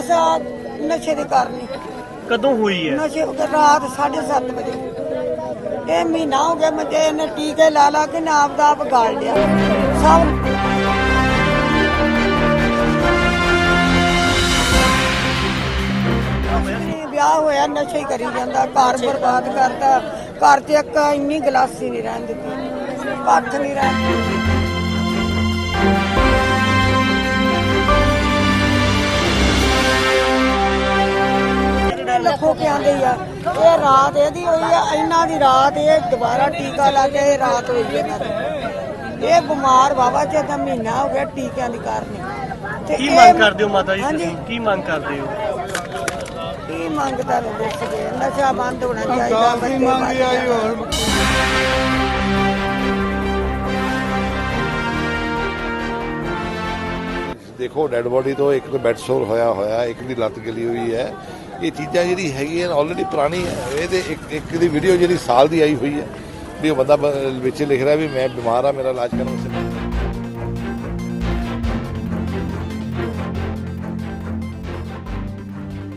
ਬਸ ਆ ਨਸ਼ੇ ਦੇ ਕਾਰਨ ਹੀ। ਕਦੋਂ ਹੋਈ ਹੈ? ਨਸ਼ੇ ਉਹ ਰਾਤ 7:30 ਵਜੇ। ਇਹ ਮਹੀਨਾ ਹੋ ਗਿਆ ਮੈਂ ਤੇ ਇਹਨੇ ਟੀਕੇ ਲਾ ਲਾ ਕੇ ਨਾ ਆਪਦਾ ਆਪ ਗਾਲ ਲਿਆ। ਸਭ ਵਿਆਹ ਹੋਇਆ ਨਸ਼ੇ ਹੀ ਕਰੀ ਜਾਂਦਾ ਘਰ ਬਰਬਾਦ ਕਰਦਾ ਘਰ ਤੇ ਇੱਕ ਇੰਨੀ ਗਲਾਸੀ ਨਹੀਂ ਰਹਿਣ ਦਿੱਤੀ ਪੱਥ ਨਹੀਂ ਰਹਿਣ ਆ ਇਹ ਰਾਤ ਇਹਦੀ ਹੋਈ ਆ ਇਹਨਾਂ ਦੀ ਰਾਤ ਇਹ ਦੁਬਾਰਾ ਟੀਕਾ ਲਾ ਕੇ ਇਹ ਰਾਤ ਹੋਈ ਇਹਨਾਂ ਦੀ। ਇਹ ਬਿਮਾਰ ਬਾਬਾ ਜੀ ਦਾ ਮਹੀਨਾ ਹੋ ਗਿਆ ਟੀਕਿਆਂ ਦੀ ਕਾਰਨ। ਤੇ ਕੀ ਮੰਗ ਕਰਦੇ ਹੋ ਮਾਤਾ ਜੀ ਹਾਂਜੀ। ਕੀ ਮੰਗ ਕਰਦੇ ਹੋ? ਕੀ ਮੰਗਦਾ ਰਹੇ ਸੀਗੇ ਨਸ਼ਾ ਬੰਦ ਹੋਣਾ ਚਾਹੀਦਾ ਬੱਚੇ ਮੰਗੀ ਆਈ ਹੋਰ। ਦੇਖੋ ਡੈੱਡ ਬੋਡੀ ਤੋਂ ਇੱਕ ਤਾਂ ਬੈੱਡ ਸੋਰ ਹੋਇਆ ਹੋਇਆ ਇੱਕ ਦੀ ਲੱਤ ਗਲੀ ਹੋਈ ਹੈ। ਇਹ ਚੀਜ਼ਾਂ ਜਿਹੜੀ ਹੈਗੀਆਂ ਆਲਰੇਡੀ ਪੁਰਾਣੀ ਹੈ। ਇਹਦੇ ਇੱਕ ਇੱਕ ਦੀ ਵੀਡੀਓ ਜਿਹੜੀ ਸਾਲ ਦੀ ਆਈ ਹੋਈ ਹੈ, ਵੀ ਉਹ ਬੰਦਾ ਬ- ਵਿੱਚ ਲਿਖ ਰਿਹਾ ਵੀ ਮੈਂ ਬਿਮਾਰ ਆ ਮੇਰਾ ਇਲਾਜ ਕਰੋ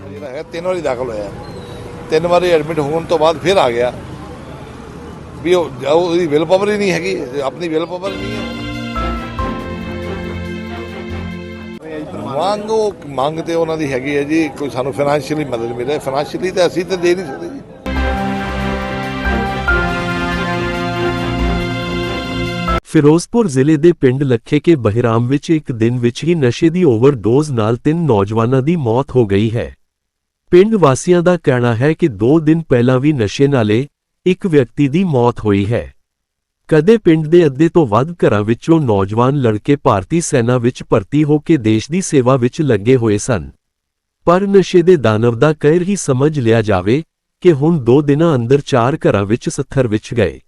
ਜਿਹੜਾ ਹੈ ਤਿੰਨ ਵਾਰੀ ਦਾਖਲ ਹੋਇਆ। ਤਿੰਨ ਵਾਰੀ ਐਡਮਿਟ ਹੋਣ ਤੋਂ ਬਾਅਦ ਫਿਰ ਆ ਗਿਆ। ਵੀ ਉਹ- ਉਹਦੀ ਵਿਲ ਪਾਵਰ ਹੀ ਨਹੀਂ ਹੈਗੀ, ਆਪਣੀ ਵਿਲ ਪਾਵਰ ਨਹੀਂ ਹੈ। ਮੰਗ ਉਹ ਮੰਗ ਤੇ ਉਹਨਾਂ ਦੀ ਹੈਗੀ ਹੈ ਜੀ, ਕੋਈ ਸਾਨੂੰ ਫਾਈਨੈਂਸ਼ੀਅਲੀ ਮਦਦ ਮਿਲੇ। ਫਾਈਨੈਂਸ਼ੀਅਲੀ ਤਾਂ ਅਸੀਂ ਤਾਂ ਦੇ ਨਹੀਂ ਸਕਦੇ ਜੀ। ਫਿਰੋਜ਼ਪੁਰ ਜ਼ਿਲ੍ਹੇ ਦੇ ਪਿੰਡ ਲੱਖੇ ਕੇ ਬਹਿਰਾਮ ਵਿੱਚ ਇੱਕ ਦਿਨ ਵਿੱਚ ਹੀ ਨਸ਼ੇ ਦੀ ਓਵਰਡੋਜ਼ ਨਾਲ ਤਿੰਨ ਨੌਜਵਾਨਾਂ ਦੀ ਮੌਤ ਹੋ ਗਈ ਹੈ। ਪਿੰਡ ਵਾਸੀਆਂ ਦਾ ਕਹਿਣਾ ਹੈ ਕਿ 2 ਦਿਨ ਪਹਿਲਾਂ ਵੀ ਨਸ਼ੇ ਨਾਲੇ ਇੱਕ ਵਿਅਕਤੀ ਦੀ ਮੌਤ ਹੋਈ ਹੈ। ਕਦੇ ਪਿੰਡ ਦੇ ਅੱਧੇ ਤੋਂ ਵੱਧ ਘਰਾਂ ਵਿੱਚੋਂ ਨੌਜਵਾਨ ਲੜਕੇ ਭਾਰਤੀ ਸੈਨਾ ਵਿੱਚ ਭਰਤੀ ਹੋ ਕੇ ਦੇਸ਼ ਦੀ ਸੇਵਾ ਵਿੱਚ ਲੱਗੇ ਹੋਏ ਸਨ। ਪਰ ਨਸ਼ੇ ਦੇ ਦਾਨਵ ਦਾ ਕਹਿਰ ਹੀ ਸਮਝ ਲਿਆ ਜਾਵੇ ਕਿ ਹੁਣ 2 ਦਿਨਾਂ ਅੰਦਰ 4 ਘਰਾਂ ਵਿੱਚ ਸੱਥਰ ਵਿੱਚ ਗਏ।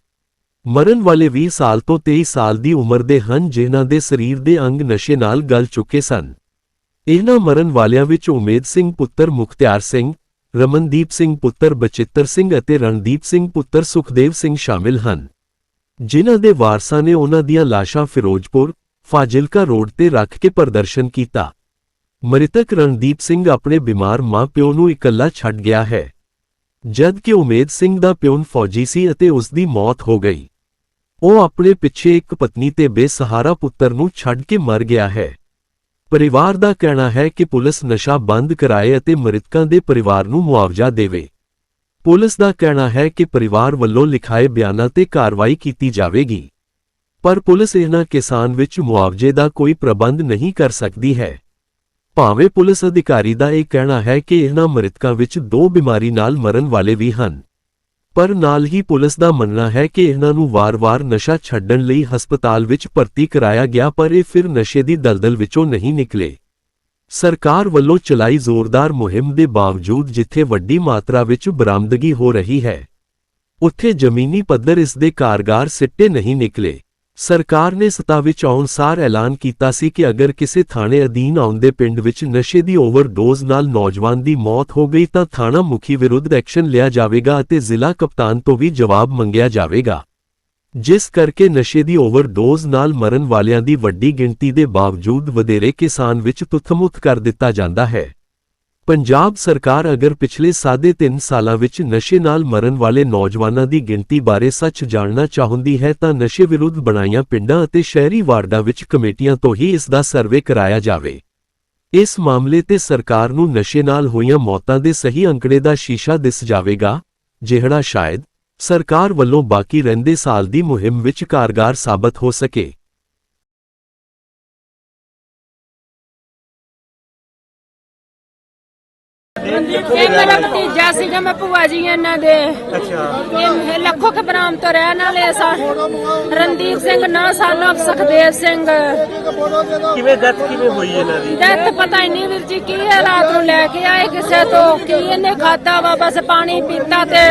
ਮਰਨ ਵਾਲੇ 20 ਸਾਲ ਤੋਂ 23 ਸਾਲ ਦੀ ਉਮਰ ਦੇ ਹਨ ਜਿਨ੍ਹਾਂ ਦੇ ਸਰੀਰ ਦੇ ਅੰਗ ਨਸ਼ੇ ਨਾਲ ਗਲ ਚੁੱਕੇ ਸਨ। ਇਹਨਾਂ ਮਰਨ ਵਾਲਿਆਂ ਵਿੱਚ ਉਮੇਦ ਸਿੰਘ ਪੁੱਤਰ ਮੁਖਤਿਆਰ ਸਿੰਘ, ਰਮਨਦੀਪ ਸਿੰਘ ਪੁੱਤਰ ਬਚਿੱਤਰ ਸਿੰਘ ਅਤੇ ਰਣਦੀਪ ਸਿੰਘ ਪੁੱਤਰ ਸੁਖਦੇਵ ਸਿੰਘ ਸ਼ਾਮਿਲ ਹਨ। ਜਿਨ੍ਹਾਂ ਦੇ ਵਾਰਸਾਂ ਨੇ ਉਹਨਾਂ ਦੀਆਂ ਲਾਸ਼ਾਂ ਫਿਰੋਜ਼ਪੁਰ, ਫਾਜ਼ਿਲਕਾ ਰੋਡ ਤੇ ਰੱਖ ਕੇ ਪ੍ਰਦਰਸ਼ਨ ਕੀਤਾ। ਮ੍ਰਿਤਕ ਰਣਦੀਪ ਸਿੰਘ ਆਪਣੇ ਬਿਮਾਰ ਮਾਂ-ਪਿਓ ਨੂੰ ਇਕੱਲਾ ਛੱਡ ਗਿਆ ਹੈ। ਜਦ ਕਿ ਉਮੇਦ ਸਿੰਘ ਦਾ ਪਿਓ ਫੌਜੀ ਸੀ ਅਤੇ ਉਸ ਦੀ ਮੌਤ ਹੋ ਗਈ। ਉਹ ਆਪਣੇ ਪਿੱਛੇ ਇੱਕ ਪਤਨੀ ਤੇ ਬੇਸਹਾਰਾ ਪੁੱਤਰ ਨੂੰ ਛੱਡ ਕੇ ਮਰ ਗਿਆ ਹੈ। ਪਰਿਵਾਰ ਦਾ ਕਹਿਣਾ ਹੈ ਕਿ ਪੁਲਿਸ ਨਸ਼ਾ ਬੰਦ ਕਰਾਏ ਅਤੇ ਮ੍ਰਿਤਕਾਂ ਦੇ ਪਰਿਵਾਰ ਨੂੰ ਮੁਆਵਜ਼ਾ ਦੇਵੇ। ਪੁਲਿਸ ਦਾ ਕਹਿਣਾ ਹੈ ਕਿ ਪਰਿਵਾਰ ਵੱਲੋਂ ਲਿਖਾਏ ਬਿਆਨਾਂ ਤੇ ਕਾਰਵਾਈ ਕੀਤੀ ਜਾਵੇਗੀ। ਪਰ ਪੁਲਿਸ ਇਹਨਾਂ ਕਿਸਾਨ ਵਿੱਚ ਮੁਆਵਜ਼ੇ ਦਾ ਕੋਈ ਪ੍ਰਬੰਧ ਨਹੀਂ ਕਰ ਸਕਦੀ ਹੈ। ਭਾਵੇਂ ਪੁਲਿਸ ਅਧਿਕਾਰੀ ਦਾ ਇਹ ਕਹਿਣਾ ਹੈ ਕਿ ਇਹਨਾਂ ਮ੍ਰਿਤਕਾਂ ਵਿੱਚ ਦੋ ਬਿਮਾਰੀ ਨਾਲ ਮਰਨ ਵਾਲੇ ਵੀ ਹਨ। ਪਰ ਨਾਲ ਹੀ ਪੁਲਿਸ ਦਾ ਮੰਨਣਾ ਹੈ ਕਿ ਇਹਨਾਂ ਨੂੰ ਵਾਰ-ਵਾਰ ਨਸ਼ਾ ਛੱਡਣ ਲਈ ਹਸਪਤਾਲ ਵਿੱਚ ਭਰਤੀ ਕਰਾਇਆ ਗਿਆ ਪਰ ਇਹ ਫਿਰ ਨਸ਼ੇ ਦੀ ਦਲਦਲ ਵਿੱਚੋਂ ਨਹੀਂ ਨਿਕਲੇ। ਸਰਕਾਰ ਵੱਲੋਂ ਚਲਾਈ ਜ਼ੋਰਦਾਰ ਮੁਹਿੰਮ ਦੇ ਬਾਵਜੂਦ ਜਿੱਥੇ ਵੱਡੀ ਮਾਤਰਾ ਵਿੱਚ ਬਰਾਮਦਗੀ ਹੋ ਰਹੀ ਹੈ, ਉੱਥੇ ਜ਼ਮੀਨੀ ਪੱਧਰ ਇਸ ਦੇ ਕਾਰਗਰ ਸਿੱਟੇ ਨਹੀਂ ਨਿਕਲੇ। ਸਰਕਾਰ ਨੇ ਸਤਾ ਵਿੱਚ ਆਉਣ ਸਾਰ ਐਲਾਨ ਕੀਤਾ ਸੀ ਕਿ ਅਗਰ ਕਿਸੇ ਥਾਣੇ ਅਧੀਨ ਆਉਂਦੇ ਪਿੰਡ ਵਿੱਚ ਨਸ਼ੇ ਦੀ ਓਵਰਡੋਜ਼ ਨਾਲ ਨੌਜਵਾਨ ਦੀ ਮੌਤ ਹੋ ਗਈ ਤਾਂ ਥਾਣਾ ਮੁਖੀ ਵਿਰੁੱਧ ਐਕਸ਼ਨ ਲਿਆ ਜਾਵੇਗਾ ਅਤੇ ਜ਼ਿਲ੍ਹਾ ਕਪਤਾਨ ਤੋਂ ਵੀ ਜਵਾਬ ਮੰਗਿਆ ਜਾਵੇਗਾ। ਜਿਸ ਕਰਕੇ ਨਸ਼ੇ ਦੀ ਓਵਰਡੋਜ਼ ਨਾਲ ਮਰਨ ਵਾਲਿਆਂ ਦੀ ਵੱਡੀ ਗਿਣਤੀ ਦੇ ਬਾਵਜੂਦ ਵਧੇਰੇ ਕਿਸਾਨ ਵਿੱਚ ਤੁੱਥਮੁੱਥ ਕਰ ਦਿੱਤਾ ਜਾਂਦਾ ਹੈ। ਪੰਜਾਬ ਸਰਕਾਰ ਅਗਰ ਪਿਛਲੇ ਸਾਢੇ ਤਿੰਨ ਸਾਲਾਂ ਵਿੱਚ ਨਸ਼ੇ ਨਾਲ ਮਰਨ ਵਾਲੇ ਨੌਜਵਾਨਾਂ ਦੀ ਗਿਣਤੀ ਬਾਰੇ ਸੱਚ ਜਾਣਨਾ ਚਾਹੁੰਦੀ ਹੈ ਤਾਂ ਨਸ਼ੇ ਵਿਰੁੱਧ ਬਣਾਈਆਂ ਪਿੰਡਾਂ ਅਤੇ ਸ਼ਹਿਰੀ ਵਾਰਡਾਂ ਵਿੱਚ ਕਮੇਟੀਆਂ ਤੋਂ ਹੀ ਇਸ ਦਾ ਸਰਵੇ ਕਰਾਇਆ ਜਾਵੇ। ਇਸ ਮਾਮਲੇ ਤੇ ਸਰਕਾਰ ਨੂੰ ਨਸ਼ੇ ਨਾਲ ਹੋਈਆਂ ਮੌਤਾਂ ਦੇ ਸਹੀ ਅੰਕੜੇ ਦਾ ਸ਼ੀਸ਼ਾ ਦਿਸ ਜਾਵੇਗਾ, ਜਿਹੜਾ ਸ਼ਾਇਦ ਸਰਕਾਰ ਵੱਲੋਂ ਬਾਕੀ ਰਹਿੰਦੇ ਸਾਲ ਦੀ ਮੁਹਿੰਮ ਵਿੱਚ ਕਾਰਗਾਰ ਸਾਬਤ ਹੋ ਸਕੇ। ਇਹ ਮੇਰਾ ਭਤੀਜਾ ਸੀਗਾ ਮੈਂ ਭੂਆ ਜੀ ਇਹਨਾਂ ਦੇ। ਅੱਛਾ। ਇਹ ਲੱਖੋ ਕੇ ਬਰਾਮ ਤੋਂ ਰਹਿਣ ਵਾਲੇ ਸਾ ਰਣਦੀਪ ਸਿੰਘ ਨਾ ਸਾਨੂੰ ਸੁਖਦੇਵ ਸਿੰਘ। ਕਿਵੇਂ ਡੈਥ ਕਿਵੇਂ ਹੋਈ ਇਹਨਾਂ ਦੀ? ਡੈਥ ਪਤਾ ਹੀ ਨਹੀਂ ਵੀਰ ਜੀ ਕੀ ਹੈ ਰਾਤ ਨੂੰ ਲੈ ਕੇ ਆਏ ਕਿਸੇ ਤੋਂ? ਕੀ ਇਹਨੇ ਖਾਦਾ ਵਾ? ਬਸ ਪਾਣੀ ਪੀਤਾ ਤੇ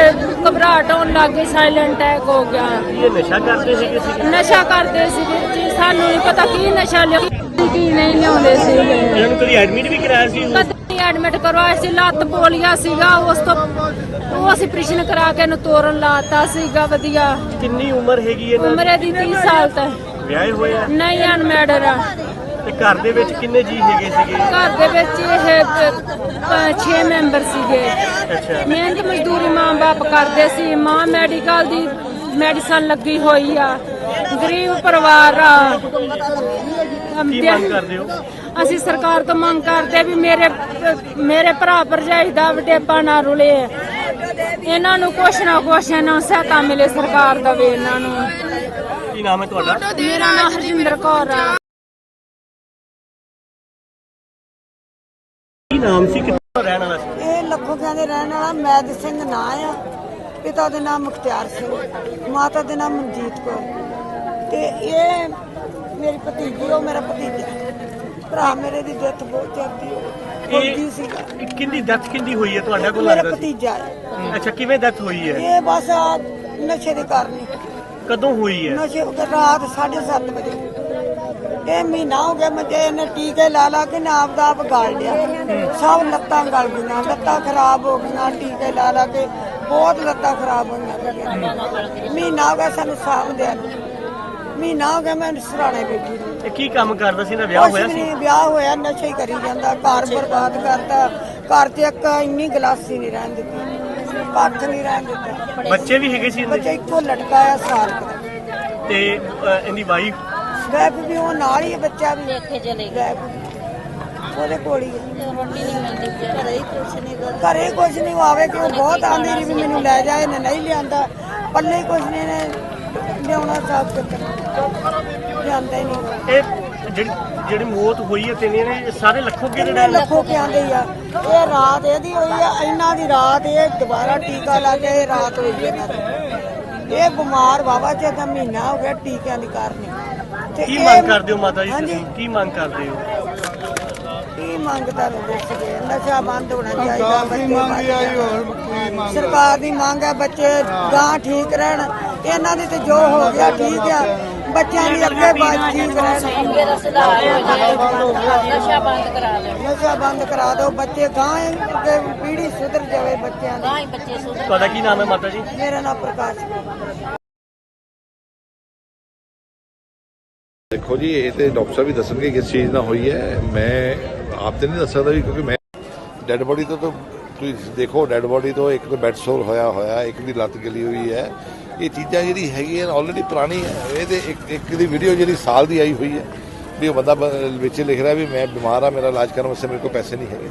ਘਬਰਾਹਟ ਹੋਣ ਲੱਗ ਗਈ ਸਾਇਲੈਂਟ ਅਟੈਕ ਹੋ ਗਿਆ। ਇਹ ਨਸ਼ਾ ਕਰਦੇ ਸੀ ਕਿਸੇ ਨਸ਼ਾ ਕਰਦੇ ਸੀ ਵੀਰ ਜੀ ਸਾਨੂੰ ਨਹੀਂ ਪਤਾ ਕੀ ਨਸ਼ਾ ਲਿਆ। ਕੀ ਨਹੀਂ ਲਿਆਉਂਦੇ ਸੀ। ਇਹਨਾਂ ਨੂੰ ਕਦੀ ਐਡਮਿਟ ਵੀ ਕਰਾਇਆ ਸੀ ਕਦੇ ਐਡਮਿਟ ਕਰਵਾਇਆ ਸੀ ਲੱਤ ਪੋਲੀਆ ਸੀਗਾ ਉਸ ਤੋਂ ਉਹ ਅਸੀਂ ਪ੍ਰਸ਼ਨ ਕਰਾ ਕੇ ਇਹਨੂੰ ਤੋਰਨ ਲਾਤਾ ਸੀਗਾ ਵਧੀਆ। ਕਿੰਨੀ ਉਮਰ ਹੈਗੀ ਇਹਨਾਂ ਉਮਰ ਦੀ 30 ਸਾਲ ਦੀ ਵਿਆਹੇ ਹੋਏ ਆ? ਨਹੀਂ ਅਨਮੈਡਰ ਆ। ਤੇ ਘਰ ਦੇ ਵਿੱਚ ਕਿੰਨੇ ਜੀ ਹੈਗੇ ਸੀਗੇ? ਘਰ ਦੇ ਵਿੱਚ ਇਹ 6 ਮੈਂਬਰ ਸੀਗੇ। ਅੱਛਾ। ਮਿਹਨਤ ਮਜ਼ਦੂਰੀ ਮਾਂ-ਬਾਪ ਕਰਦੇ ਸੀ। ਮਾਂ ਮੈਡੀਕਲ ਦੀ ਮੈਡੀਸਨ ਲੱਗੀ ਹੋਈ ਆ। ਗਰੀਬ ਪਰਿਵਾਰ ਆ। ਕੀ ਕਰਦੇ ਹੋ? ਅਸੀਂ ਸਰਕਾਰ ਤੋਂ ਮੰਗ ਕਰਦੇ ਵੀ ਮੇਰੇ ਮੇਰੇ ਭਰਾ ਭਰਜਾਈ ਦਾ ਵਡੇਪਾ ਨਾ ਰੁਲੇ। ਇਹਨਾਂ ਨੂੰ ਕੁਛ ਨਾ ਕੁਛ ਨਾ ਸਹਾਇਤਾ ਮਿਲੇ ਸਰਕਾਰ ਦਵੇ ਇਹਨਾਂ ਨੂੰ। ਕੀ ਨਾਮ ਹੈ ਤੁਹਾਡਾ? ਮੇਰਾ ਨਾਮ ਹਰਜਿੰਦਰ ਕੌਰ ਆ। ਕੀ ਨਾਮ ਸੀ? ਕਿੱਥੋਂ ਰਹਿਣ ਵਾਲਾ ਸੀ? ਇਹ ਲੱਖੋਕਿਆਂ ਦੇ ਰਹਿਣ ਵਾਲਾ ਮੈਦ ਸਿੰਘ ਨਾਂ ਆ। ਪਿਤਾ ਦੇ ਨਾਮ ਮੁਖਤਿਆਰ ਸਿੰਘ ਮਾਤਾ ਦੇ ਨਾਮ ਮਨਜੀਤ ਕੌਰ। ਤੇ ਇਹ ਮੇਰੀ ਭਤੀਜੀ ਉਹ ਮੇਰਾ ਭਤੀਜਾ। ਭਰਾ ਮੇਰੇ ਦੀ ਡੈਥ ਬਹੁਤ ਜਲਦੀ ਹੋਈ। ਫੌਜੀ ਸੀਗਾ। ਇਹ ਕਿੰਨੀ ਡੈਥ ਕਿੰਦੀ ਹੋਈ ਹੈ ਤੁਹਾਡਾ ਕੋਲ ਮੇਰਾ ਲੱਗਦਾ ਸੀ? ਭਤੀਜਾ ਹੈ। ਅੱਛਾ ਕਿਵੇਂ ਡੈਥ ਹੋਈ ਹੈ? ਇਹ ਬਸ ਨਸ਼ੇ ਦੇ ਕਾਰਨ ਹੀ। ਕਦੋਂ ਹੋਈ ਹੈ? ਨਸ਼ੇ ਉਹ ਰਾਤ 7:30 ਵਜੇ। ਇਹ ਮਹੀਨਾ ਹੋ ਗਿਆ ਮੈਂ ਇਹਨੇ ਟੀਕੇ ਲਾ ਲਾ ਕੇ ਨਾ ਆਪ ਦਾ ਆਪ ਗਾਲ ਲਿਆ। ਸਭ ਲੱਤਾਂ ਗਲ ਗਈਆਂ ਲੱਤਾਂ ਖਰਾਬ ਹੋ ਗਈਆਂ ਟੀਕੇ ਲਾ ਲਾ ਕੇ। ਬਹੁਤ ਲੱਤਾਂ ਖਰਾਬ ਹੋਈਆਂ। ਮੇਰੀਆਂ। ਮਹੀਨਾ ਹੋ ਗਿਆ ਸਾਨੂੰ ਸਾਂਭ ਦਿਆ ਨੂੰ। ਮਹੀਨਾ ਹੋ ਗਿਆ ਮੈਂ ਸਰਾਣੇ ਬੈਠੀ ਨੂੰ। ਇਹ ਕੀ ਕੰਮ ਕਰਦਾ ਸੀ ਨਾ ਵਿਆਹ ਕੁਛ ਹੋਇਆ ਵੀ ਸੀ? ਨਹੀਂ ਵਿਆਹ ਹੋਇਆ ਨਸ਼ਾ ਹੀ ਕਰੀ ਜਾਂਦਾ ਘਰ ਬਰਬਾਦ ਕਰਤਾ। ਘਰ 'ਚ ਇੱਕ ਇੰਨੀ ਗਲਾਸੀ ਨਹੀਂ ਰਹਿਣ ਦਿੱਤੀ ਪੱਖ ਨਹੀਂ ਰਹਿਣ ਦਿੱਤਾ। ਬੱਚੇ ਵੀ ਹੈਗੇ ਸੀ ਇਹਦੇ? ਬੱਚਾ ਇੱਕੋ ਲਟਕਾ ਆ ਸਾਲ ਕੁ ਤੇ ਅ, ਇਹਦੀ ਵਾਈਫ ਗੈਪ ਵੀ ਉਹ ਨਾਲ ਹੀ ਹੈ ਬੱਚਾ ਵੀ। ਦੇਖੇ ਚਲੇ ਗੈਪ ਉਹਦੇ ਕੋਲ ਹੀ ਹੈ ਰੋਟੀ ਨਹੀਂ ਮਿਲਦੀ ਘਰੇ ਹੀ ਕੁਛ ਨਹੀਂ ਗਾ ਘਰੇ ਕੁਝ ਨਹੀਂ ਆਵੇ ਕਿ ਉਹ ਬਹੁਤ ਆਂਦੀ ਰਹੀ ਵੀ ਮੈਨੂੰ ਲੈ ਜਾ ਇਹਨੇ ਨਹੀਂ ਲਿਆਂਦਾ। ਪੱਲੇ ਕੁਝ ਨਹੀਂ ਇਹਨੇ ਲਿਆਉਣਾ ਸਾਥ ਕਰ ਲਿਆਂਦਾ ਹੀ ਨਹੀਂ। ਇਹ ਜਿਹੜੀ ਜਿਹੜੀ ਮੌਤ ਹੋਈ ਹੈ ਤੇਨੇ ਨੇ ਇਹ ਸਾਰੇ ਲੱਖੋ ਕੇ ਕਿੰਨੇ ਲੱਖੋ ਕੇ ਆਂਦੇ ਆ। ਇਹ ਰਾਤ ਇਹਦੀ ਹੋਈ ਆ ਇਹਨਾਂ ਦੀ ਰਾਤ ਇਹ ਦੁਬਾਰਾ ਟੀਕਾ ਲਾ ਕੇ ਇਹ ਰਾਤ ਹੋਈ ਇਹਨਾਂ ਦੀ। ਇਹ ਬਿਮਾਰ ਬਾਬਾ ਜੀ ਦਾ ਮਹੀਨਾ ਹੋ ਗਿਆ ਟੀਕਿਆਂ ਦੀ ਕਾਰਨ ਤੇ ਕੀ ਇਹ- ਮੰਗ ਕਰਦੇ ਹੋ ਮਾਤਾ ਜੀ ਹਾਂਜੀ। ਤੁਸੀਂ ਕੀ ਮੰਗ ਕਰਦੇ ਹੋ? ਕੀ ਮੰਗਦਾ ਰਹੇ ਸੀਗੇ? ਨਸ਼ਾ ਬੰਦ ਹੋਣਾ ਚਾਹੀਦਾ ਬੱਚੇ ਮੰਗ ਸਰਕਾਰ ਦੀ ਮੰਗ ਹੈ ਬੱਚੇ ਗਾਂ ਠੀਕ ਰਹਿਣ। ਇਹਨਾਂ ਦੀ ਤੇ ਜੋ ਹੋ ਗਿਆ ਠੀਕ ਆ। ਬੱਚਿਆਂ ਦੀ ਅੱਗੇ ਬਾਤ ਠੀਕ ਰਹਿਣ ਮੇਰਾ ਸੁਧਾਰ ਹੋ ਜਾਏ ਨਸ਼ਾ ਬੰਦ ਕਰਾ ਦੇ ਨਸ਼ਾ ਬੰਦ ਕਰਾ ਦਿਓ। ਬੱਚੇ ਗਾਂ ਅੱਗੇ ਪੀੜ੍ਹੀ ਸੁਧਰ ਜਾਵੇ ਬੱਚਿਆਂ ਦੀ। ਤਾਂ ਹੀ ਬੱਚੇ ਸੁਧਰ ਤੁਹਾਡਾ ਕੀ ਨਾਮ ਹੈ ਮਾਤਾ ਜੀ? ਮੇਰਾ ਨਾਮ ਪ੍ਰਕਾਸ਼ ਹੈ। ਦੇਖੋ ਜੀ ਇਹ ਤੇ ਡਾਕਟਰ ਸਾਹਿਬ ਵੀ ਦੱਸਣਗੇ ਕਿਸ ਚੀਜ਼ ਨਾਲ ਹੋਈ ਹੈ। ਮੈਂ ਆਪ ਤੇ ਨਹੀਂ ਦੱਸ ਸਕਦਾ ਵੀ ਕਿਉਂਕਿ ਮੈਂ ਡੈੱਡ ਬੋਡੀ ਤੋਂ ਤਾਂ ਤੁਸੀਂ ਦੇਖੋ ਡੈੱਡ ਬੋਡੀ ਤੋਂ ਇੱਕ ਤਾਂ ਬੈੱਡ ਸੋਰ ਹੋਇਆ ਹੋਇਆ ਇੱਕ ਦੀ ਲੱਤ ਗਲੀ ਹੋਈ ਹੈ। ਇਹ ਚੀਜ਼ਾਂ ਜਿਹੜੀ ਹੈਗੀਆਂ ਆਲਰੇਡੀ ਪੁਰਾਣੀ ਹੈ। ਇਹ ਤੇ ਇੱਕ ਇੱਕ ਦੀ ਵੀਡੀਓ ਜਿਹੜੀ ਸਾਲ ਦੀ ਆਈ ਹੋਈ ਹੈ ਵੀ ਉਹ ਬੰਦਾ ਵਿੱਚ ਲਿਖ ਰਿਹਾ ਵੀ ਮੈਂ ਬਿਮਾਰ ਆ ਮੇਰਾ ਇਲਾਜ ਕਰਨ ਵਾਸਤੇ ਮੇਰੇ ਕੋਲ ਪੈਸੇ ਨਹੀਂ ਹੈਗੇ।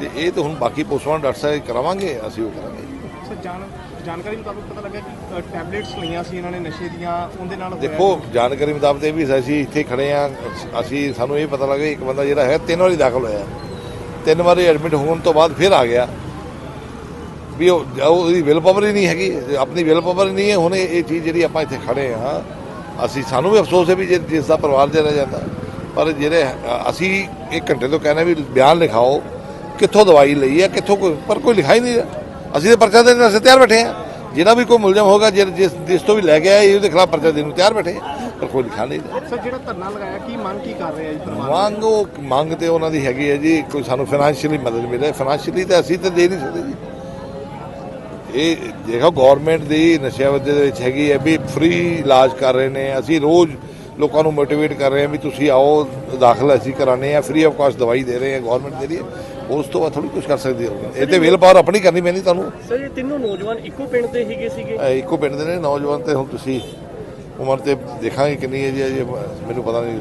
ਤੇ ਇਹ ਤਾਂ ਹੁਣ ਬਾਕੀ ਪੋਸਟਮਾਰਟਮ ਡਾਕਟਰ ਸਾਹਿਬ ਕਰਾਵਾਂਗੇ ਅਸੀਂ ਉਹ ਕਰਾਂਗੇ। ਜਾਣਕਾਰੀ ਮੁਤਾਬਕ ਪਤਾ ਲੱਗਾ ਕਿ ਟੈਬਲੇਟਸ ਲਈਆਂ ਸੀ ਇਹਨਾਂ ਨੇ ਨਸ਼ੇ ਦੀਆਂ ਉਹਦੇ ਨਾਲ ਦੇਖੋ ਜਾਣਕਾਰੀ ਮੁਤਾਬਕ ਇਹ ਵੀ ਅਸੀਂ ਇੱਥੇ ਖੜੇ ਆ ਅਸੀਂ ਸਾਨੂੰ ਇਹ ਪਤਾ ਲੱਗਾ ਇੱਕ ਬੰਦਾ ਜਿਹੜਾ ਹੈ ਤਿੰਨ ਵਾਰੀ ਦਾਖਲ ਹੋਇਆ। ਤਿੰਨ ਵਾਰੀ ਐਡਮਿਟ ਹੋਣ ਤੋਂ ਬਾਅਦ ਫਿਰ ਆ ਗਿਆ। ਵੀ ਉਹ ਉਹ ਉਹਦੀ ਵਿਲ ਪਾਵਰ ਹੀ ਨਹੀਂ ਹੈਗੀ। ਆਪਣੀ ਵਿਲ ਪਾਵਰ ਹੀ ਨਹੀਂ ਹੈ। ਹੁਣ ਇਹ ਚੀਜ਼ ਜਿਹੜੀ ਆਪਾਂ ਇੱਥੇ ਖੜੇ ਆ ਅਸੀਂ ਸਾਨੂੰ ਵੀ ਅਫਸੋਸ ਹੈ ਵੀ ਜੇ ਜਿਸ ਦਾ ਪਰਿਵਾਰ ਚਲਾ ਜਾਂਦਾ। ਪਰ ਜਿਹੜੇ ਅਸੀਂ ਇੱਕ ਘੰਟੇ ਤੋਂ ਕਹਿੰਦੇ ਵੀ ਬਿਆਨ ਲਿਖਾਓ ਕਿੱਥੋਂ ਦਵਾਈ ਲਈ ਹੈ ਕਿੱਥੋਂ ਕੋਈ ਪਰ ਕੋਈ ਲਿਖਾਈ ਨਹੀਂ ਅਸੀਂ ਤੇ ਪਰਚਾ ਦੇਣ ਵਾਸਤੇ ਤਿਆਰ ਬੈਠੇ ਆ ਜਿਹੜਾ ਵੀ ਕੋਈ ਮੁਲਜ਼ਮ ਹੋਗਾ ਜਿਸ ਜਿਸ ਜਿਸ ਤੋਂ ਵੀ ਲੈ ਆਇਆ ਉਹਦੇ ਖਿਲਾਫ ਪਰਚਾ ਦੇਣ ਨੂੰ ਤਿਆਰ ਬੈਠੇ ਪਰ ਕੋਈ ਲਿਖਾ ਨਹੀਂ ਸਰ ਜਿਹੜਾ ਧਰਨਾ ਲਗਾਇਆ ਕੀ ਮੰਗ ਕੀ ਕਰ ਰਿਹਾ ਜੀ ਪਰਿਵਾਰ ਮੰਗ ਉਹ ਮੰਗ ਤੇ ਉਹਨਾਂ ਦੀ ਹੈਗੀ ਹੈ ਜੀ। ਕੋਈ ਸਾਨੂੰ ਫਾਈਨੈਂਸ਼ੀਅਲੀ ਮਦਦ ਮਿਲੇ। ਫਾਈਨੈਂਸ਼ੀਅਲੀ ਤਾਂ ਅਸੀਂ ਤਾਂ ਦੇ ਨਹੀਂ ਸਕਦੇ ਜੀ। ਇਹ ਦੇਖੋ ਗਵਰਨਮੈਂਟ ਦੀ ਨਸ਼ਿਆਵਦੀ ਦੇ ਵਿੱਚ ਹੈਗੀ ਹੈ ਵੀ ਫ੍ਰੀ ਇਲਾਜ ਕਰ ਰਹੇ ਨੇ। ਅਸੀਂ ਰੋਜ਼ ਲੋਕਾਂ ਨੂੰ ਮੋਟੀਵੇਟ ਕਰ ਰਹੇ ਹਾਂ ਵੀ ਤੁਸੀਂ ਆਓ ਦਾਖਲ ਅਸੀਂ ਕਰਾਣੇ ਆ ਫ੍ਰੀ ਆਫ ਕਾਸਟ ਦਵਾਈ ਦੇ ਰਹੇ ਹਾਂ ਗਵਰਨਮੈਂਟ ਦੇ ਹੈ ਉਸ ਤੋਂ ਬਾਅਦ ਥੋੜੀ ਕੁਝ ਕਰ ਸਕਦੀ ਹੋ। ਇਹ ਤੇ ਵਿਲ ਪਾਵਰ ਆਪਣੀ ਕਰਨੀ ਪੈਣੀ ਤੁਹਾਨੂੰ। ਸਰ ਇਹ ਤਿੰਨੋਂ ਨੌਜਵਾਨ ਇੱਕੋ ਪਿੰਡ ਦੇ ਹੈਗੇ ਸੀਗੇ? ਇੱਕੋ ਪਿੰਡ ਦੇ ਨੇ। ਨੌਜਵਾਨ ਤੇ ਹੁਣ ਤੁਸੀਂ ਉਮਰ ਤੇ ਦੇਖਾਂਗੇ ਕਿੰਨੀ ਹੈ ਜੀ ਮੈਨੂੰ ਪਤਾ ਨਹੀਂ।